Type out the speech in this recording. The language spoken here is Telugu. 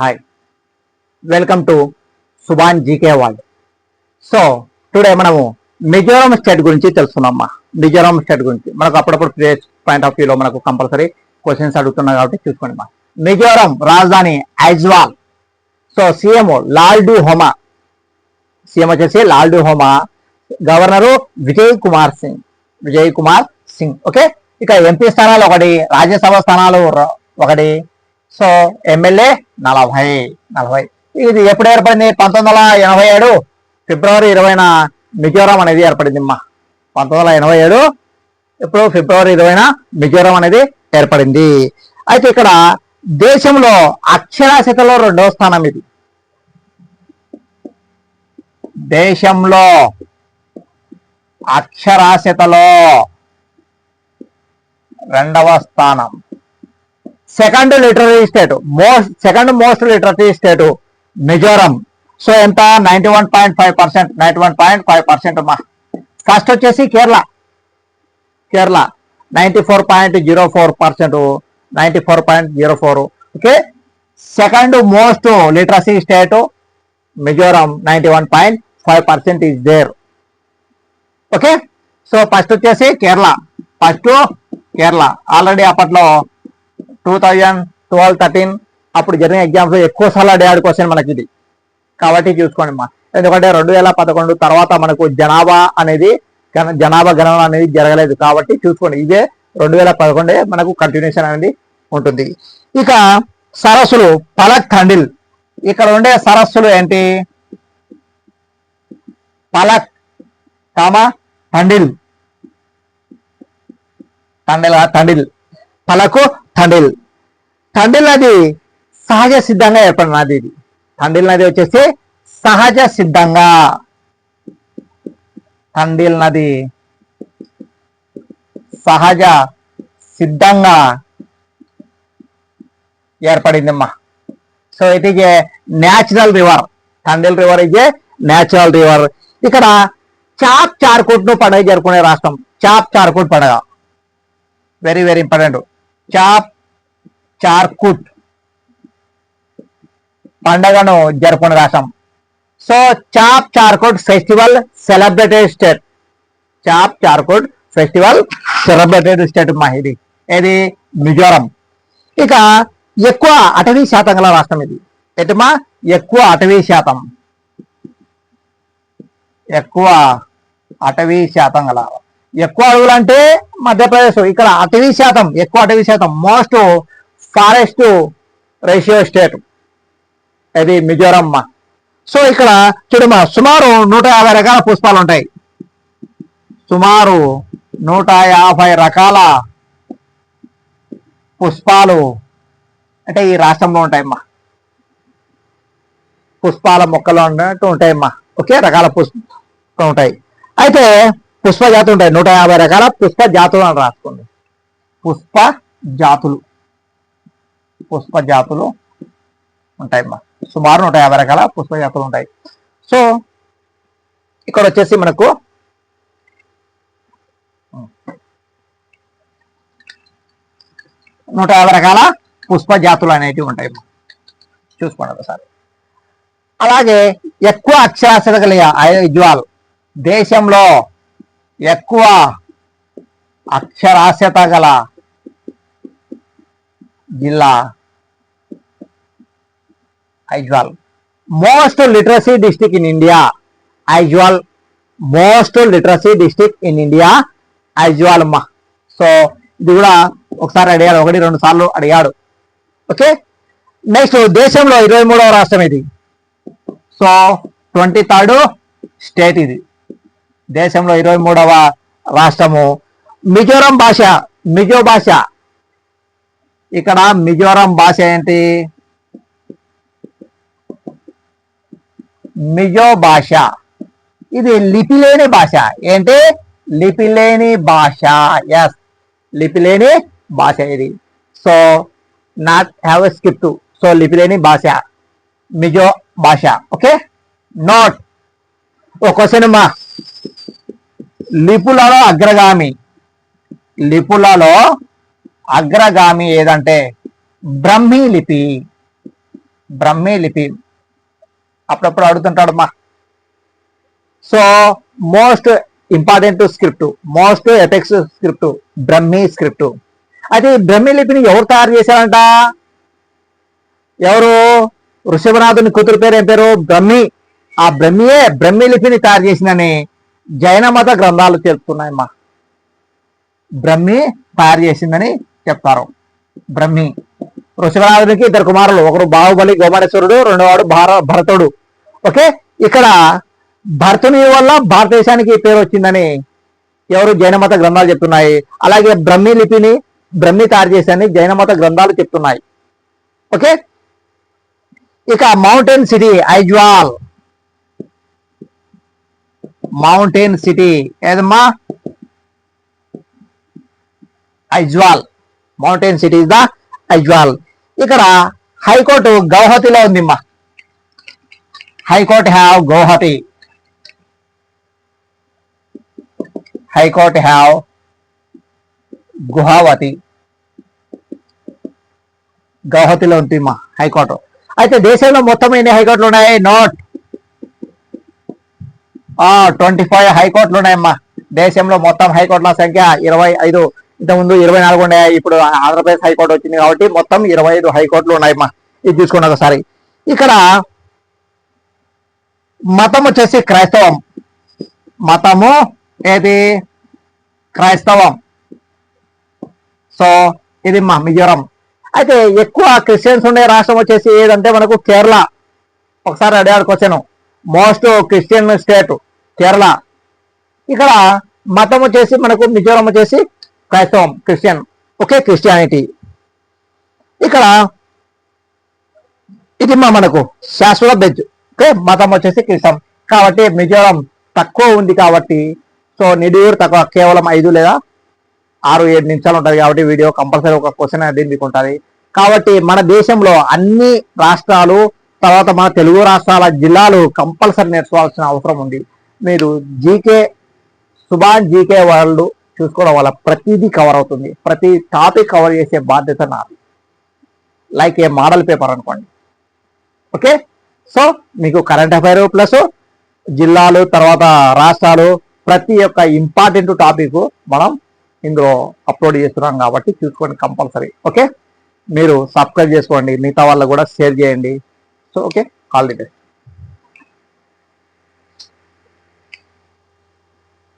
Hi welcome to Subhan GK world so today మనము మిజోరం స్టేట్ గురించి తెలుసుకున్నామ్మా మిజోరం స్టేట్ గురించి. మనకు అప్పుడప్పుడు ప్లేస్ పాయింట్ ఆఫ్ వ్యూలో మనకు కంపల్సరీ క్వశ్చన్స్ అడుగుతున్నాయి కాబట్టి చూసుకోండి మా మిజోరం రాజధాని Aizawl. So CM Lalduhoma. CM వచ్చేసి Lalduhoma. Governor Vijay Kumar Singh. Vijay Kumar Singh. Okay ఇక ఎంపీ స్థానాలు ఒకటి రాజ్యసభ స్థానాలు ఒకటి సో ఎమ్మెల్యే నలభై నలభై. ఇది ఎప్పుడు ఏర్పడింది? పంతొమ్మిది వందల ఎనభై ఏడు ఫిబ్రవరి ఇరవైన మిజోరాం అనేది ఏర్పడింది అమ్మా పంతొమ్మిది వందల ఎనభై ఏడు ఇప్పుడు ఫిబ్రవరి ఇరవైన మిజోరాం అనేది ఏర్పడింది. అయితే ఇక్కడ దేశంలో అక్షరాస్యతలో రెండవ స్థానం ఇది. దేశంలో అక్షరాస్యతలో రెండవ స్థానం. Second literate state most second most literate state Mizoram so ఎంత? Ninety one point five percent ninety one point five percent అమ్మా ఫస్ట్ వచ్చేసి Kerala. Kerala. Ninety four point zero four percent ninety four point zero four okay second most literacy state Mizoram ninety one point five percent is there okay so first వచ్చేసి కేరళ. ఫస్ట్ కేరళ. ఆల్రెడీ అప్పట్లో టూ థౌజండ్ ట్వెల్వ్ థర్టీన్ అప్పుడు జరిగిన ఎగ్జామ్స్లో ఎక్కువ సార్లు అడిగాడు క్వశ్చన్ మనకి ఇది. కాబట్టి చూసుకోండి మా ఎందుకంటే రెండు వేల పదకొండు తర్వాత మనకు జనాభా అనేది జనాభా గణన అనేది జరగలేదు కాబట్టి చూసుకోండి. ఇదే రెండు వేల పదకొండే మనకు కంటిన్యూషన్ అనేది ఉంటుంది. ఇక సరస్సులు పలక్ తండిల్. ఇక్కడ ఉండే సరస్సులు ఏంటి? పలక్ కామా తండిల్. తండిల్ తండిల్. పలకు తండిల్. తండిల్ నది సహజ సిద్ధంగా ఏర్పడిన నది ఇది. తండిల్ నది వచ్చేసి సహజ సిద్ధంగా. తండిల్ నది సహజ సిద్ధంగా ఏర్పడిందమ్మా. So it is a natural river. Tamdil river is a natural river. ఇక్కడ చాప్ చార్కుట్ను పండుగ జరుపుకునే రాష్ట్రం. చాప్ చార్కుట్ పండుగ. Very very important. Chap Charkut. పండగను జరుపుకునే రాష్ట్రం. So Chap Charkut festival celebrated state. Chap Charkut festival celebrated state మా ఇది. ఏది? మిజోరం. ఇక ఎక్కువ అటవీ శాతం గల రాష్ట్రం ఇది. ఎటుమా? ఎక్కువ అటవీ శాతం. ఎక్కువ అటవీ శాతం గల ఎక్కువ అడవులు అంటే మధ్యప్రదేశ్ ఇక్కడ అటవీ శాతం ఎక్కువ అటవీ శాతం మోస్ట్ ఫారెస్ట్ రేషియో స్టేట్ ఇది మిజోరం. సో ఇక్కడ చూడమ సుమారు నూట యాభై రకాల పుష్పాలు ఉంటాయి. సుమారు నూట యాభై రకాల పుష్పాలు అంటే ఈ రాష్ట్రంలో ఉంటాయమ్మా. పుష్పాల మొక్కలు ఉన్నట్టు ఉంటాయమ్మా. ఒకే రకాల పుష్ప ఉంటాయి. అయితే పుష్ప జాతులు ఉంటాయి. నూట యాభై రకాల పుష్ప జాతులు అని రాసుకోండి. పుష్ప జాతులు పుష్ప జాతులు ఉంటాయమ్మా. సుమారు నూట యాభై రకాల పుష్ప జాతులు ఉంటాయి. సో ఇక్కడ వచ్చేసి మనకు నూట యాభై రకాల పుష్ప జాతులు అనేటివి ఉంటాయి చూసుకోండి ఒకసారి. అలాగే ఎక్కువ అక్షరాస్యత కలిగ ఐజ్వాల్ దేశంలో ఎక్కువ అక్షరాస్యత గల జిల్లా Aizawl. Most literacy district in India Aizawl. Most literacy district in India Aizawl మా సో ఇది కూడా ఒకసారి అడిగాడు ఒకటి రెండు సార్లు అడిగాడు. ఓకే నెక్స్ట్ దేశంలో ఇరవై మూడవ రాష్ట్రం ఇది సో ట్వంటీ థర్డ్ స్టేట్ ఇది. దేశంలో ఇరవై మూడవ రాష్ట్రము. మిజోరం భాష మిజో భాష. ఇక్కడ మిజోరం భాష ఏంటి? మిజో భాష. ఇది లిపిలేని భాష. ఏంటి? లిపిలేని భాష. ఎస్ లిపిలేని భాష ఇది. So not have a script so లిపిలేని భాష. మిజో భాష. ఓకే నోట్ ఒక క్వశ్చన్ లిపులలో అగ్రగామి. లిపులలో అగ్రగామి ఏదంటే బ్రహ్మీ లిపి. బ్రహ్మీ లిపి. అప్పుడప్పుడు అడుగుతుంటాడు మా so most important script most effects script Brahmi script. అయితే ఈ బ్రహ్మీ లిపిని ఎవరు తయారు చేశారంట? ఎవరు? ఋషభనాథుని కూతురు పేరు ఏం పేరు? బ్రహ్మి. ఆ బ్రహ్మియే బ్రహ్మి లిపిని తయారు చేసిందని జైన మత గ్రంథాలు తెలుపుతున్నాయమ్మా. బ్రహ్మి తయారు చేసిందని చెప్తారు. బ్రహ్మి. ఋషభనాథునికి ఇద్దరు కుమారులు. ఒకరు బాహుబలి గోమరేశ్వరుడు రెండోవాడు భార భరతుడు. ఓకే? ఇక్కడ భరతుని వల్ల భారతదేశానికి పేరు వచ్చిందని ఎవరు జైన మత గ్రంథాలు చెప్తున్నాయి? అలాగే బ్రహ్మి లిపిని బ్రహ్మి తయారు చేశాని జైన మత గ్రంథాలు చెప్తున్నాయి. ఓకే? ఇక mountain city Aizawl. Mountain city ఏదమ్మా? Aizawl. Mountain city is the Aizawl. ఇక్కడ హైకోర్టు గౌహతిలో ఉందిమ్మా. High court have Guwahati. High court have Guwahati. గౌహతిలో ఉంది మా హైకోర్టు. అయితే దేశంలో మొత్తం ఎన్ని హైకోర్టులు ఉన్నాయి? నోట్ ట్వంటీ ఫైవ్ హైకోర్టులు ఉన్నాయమ్మా. దేశంలో మొత్తం హైకోర్టుల సంఖ్య ఇరవై ఐదు ఇంతకుముందు ఇరవై నాలుగు ఉన్నాయి ఇప్పుడు ఆంధ్రప్రదేశ్ హైకోర్టు వచ్చింది కాబట్టి మొత్తం ఇరవై ఐదు హైకోర్టులు ఉన్నాయమ్మా. ఇది చూసుకున్నది ఒకసారి. ఇక్కడ మతం వచ్చేసి క్రైస్తవం. మతము ఏది? క్రైస్తవం. సో ఇది మా మిజోరం. అయితే ఎక్కువ క్రిస్టియన్స్ ఉండే రాష్ట్రం వచ్చేసి ఏదంటే మనకు కేరళ. ఒకసారి అడిగాడు question. Most Christian state Kerala. ఇక్కడ మతం వచ్చేసి మనకు మిజోరం వచ్చేసి క్రైస్తవం క్రిస్టియన్ ఓకే క్రిస్టియానిటీ. ఇక్కడ ఇది మా మనకు శాశ్వత బెజ్. ఓకే మతం వచ్చేసి క్రిస్తం కాబట్టి మిజోరం తక్కువ ఉంది కాబట్టి సో నిడియూరు తక్కువ కేవలం ఐదు లేదా ఆరు ఏడు నిమిషాలు ఉంటుంది కాబట్టి వీడియో కంపల్సరీ ఒక క్వశ్చన్ అనేది మీకు ఉంటుంది. కాబట్టి మన దేశంలో అన్ని రాష్ట్రాలు తర్వాత మన తెలుగు రాష్ట్రాల జిల్లాలు కంపల్సరీ నేర్చుకోవాల్సిన అవసరం ఉంది. మీరు జీకే సుభాన్ జీకే వాళ్ళు చూసుకోవడం వల్ల ప్రతిదీ కవర్ అవుతుంది. ప్రతి టాపిక్ కవర్ చేసే బాధ్యత నాది. లైక్ ఏ మోడల్ పేపర్ అనుకోండి. ఓకే సో మీకు కరెంట్ అఫైర్ ప్లస్ జిల్లాలు తర్వాత రాష్ట్రాలు ప్రతి ఒక్క ఇంపార్టెంట్ టాపిక్ మనం ఇందులో అప్లోడ్ చేస్తున్నాం కాబట్టి చూసుకోండి కంపల్సరీ. ఓకే మీరు సబ్స్క్రైబ్ చేసుకోండి. మిగతా వాళ్ళు కూడా షేర్ చేయండి. So okay all the best